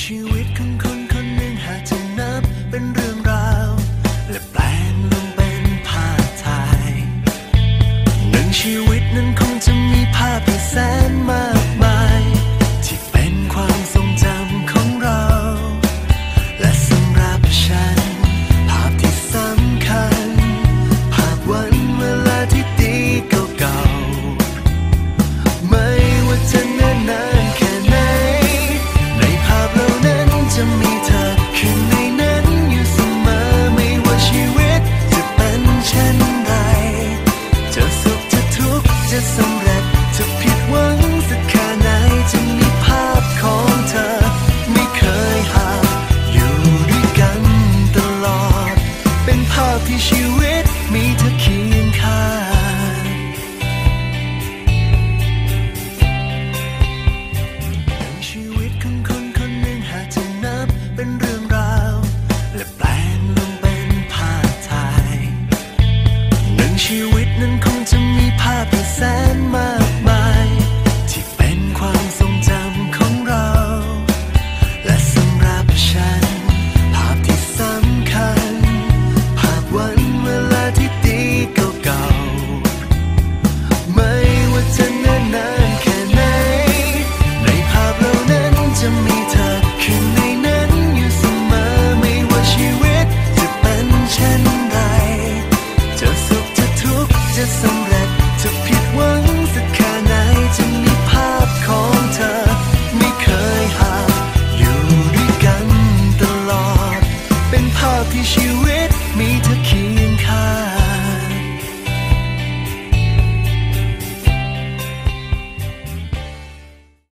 she would come. จะผิดหวังสักแค่ไหนจะมีภาพของเธอ ไม่เคยห่างอยู่ด้วยกันตลอด เป็นภาพที่ชีวิต you